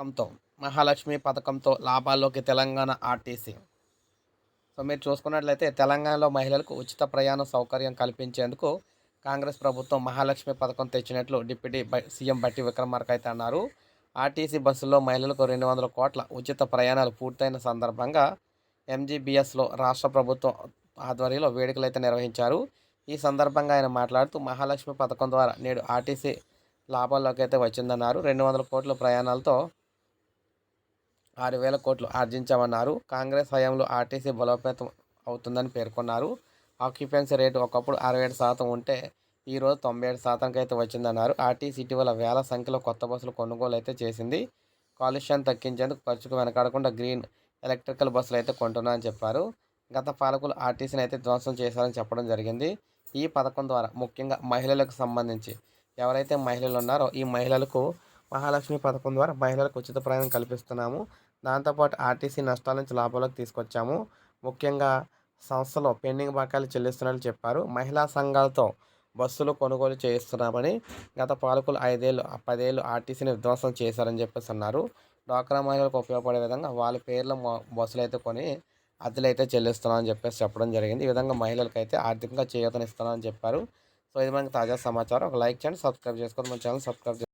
పథకంతో మహాలక్ష్మి పథకంతో లాభాల్లోకి Telangana RTC. So మీరు చూసుకున్నట్లయితే తెలంగాణలో మహిళలకు ఉచిత ప్రయాణ సౌకర్యం కల్పించేందుకు కాంగ్రెస్ ప్రభుత్వం మహాలక్ష్మి పథకం తెచ్చినట్లు డిప్యూటీ బై సీఎం బట్టి విక్రమార్క అయితే అన్నారు. ఆర్టీసీ బస్సుల్లో మహిళలకు రెండు వందల కోట్ల ఉచిత ప్రయాణాలు పూర్తయిన సందర్భంగా ఎంజీబీఎస్లో రాష్ట్ర ప్రభుత్వం ఆధ్వర్యంలో వేడుకలు అయితే నిర్వహించారు. ఈ సందర్భంగా ఆయన మాట్లాడుతూ మహాలక్ష్మి పథకం ద్వారా నేడు ఆర్టీసీ లాభాల్లోకి అయితే వచ్చిందన్నారు. రెండు వందల కోట్ల ప్రయాణాలతో ఆరు వేల కోట్లు ఆర్జించామన్నారు. కాంగ్రెస్ హయాంలో ఆర్టీసీ బలోపేతం అవుతుందని పేర్కొన్నారు. ఆక్యుపెన్సీ రేటు ఒకప్పుడు అరవై ఏడు శాతం ఉంటే ఈరోజు తొంభై ఏడు శాతంకి అయితే వచ్చిందన్నారు. ఆర్టీసీ ఇటీవల వేల సంఖ్యలో కొత్త బస్సులు కొనుగోలు అయితే చేసింది. కాలుష్యాన్ని తగ్గించేందుకు ఖర్చుకు వెనకాడకుండా గ్రీన్ ఎలక్ట్రికల్ బస్సులు అయితే కొంటున్నా అని చెప్పారు. గత పాలకులు ఆర్టీసీని అయితే ధ్వంసం చేశారని చెప్పడం జరిగింది. ఈ పథకం ద్వారా ముఖ్యంగా మహిళలకు సంబంధించి ఎవరైతే మహిళలు ఉన్నారో ఈ మహిళలకు మహాలక్ష్మి పథకం ద్వారా మహిళలకు ఉచిత ప్రయాణం కల్పిస్తున్నాము. దాంతోపాటు ఆర్టీసీ నష్టాల నుంచి లాభాలకు తీసుకొచ్చాము. ముఖ్యంగా సంస్థలో పెండింగ్ బకాయిలు చెల్లిస్తున్నట్లు చెప్పారు. మహిళా సంఘాలతో బస్సులు కొనుగోలు చేయిస్తున్నామని గత పాలకులు ఐదేళ్ళు పదేళ్ళు ఆర్టీసీని విధ్వంసం చేశారని చెప్పేసి అన్నారు. డ్వాక్రా మహిళలకు ఉపయోగపడే విధంగా వాళ్ళ పేర్ల బస్సులు అయితే కొని అద్దెలు అయితే చెల్లిస్తున్నామని చెప్పేసి చెప్పడం జరిగింది. ఈ విధంగా మహిళలకు అయితే ఆర్థికంగా చేయతనిస్తున్నామని చెప్పారు. సో ఇది మనకి తాజా సమాచారం. ఒక లైక్ చేయండి సబ్స్క్రైబ్ చేసుకోండి. మన ఛానల్ సబ్స్క్రైబ్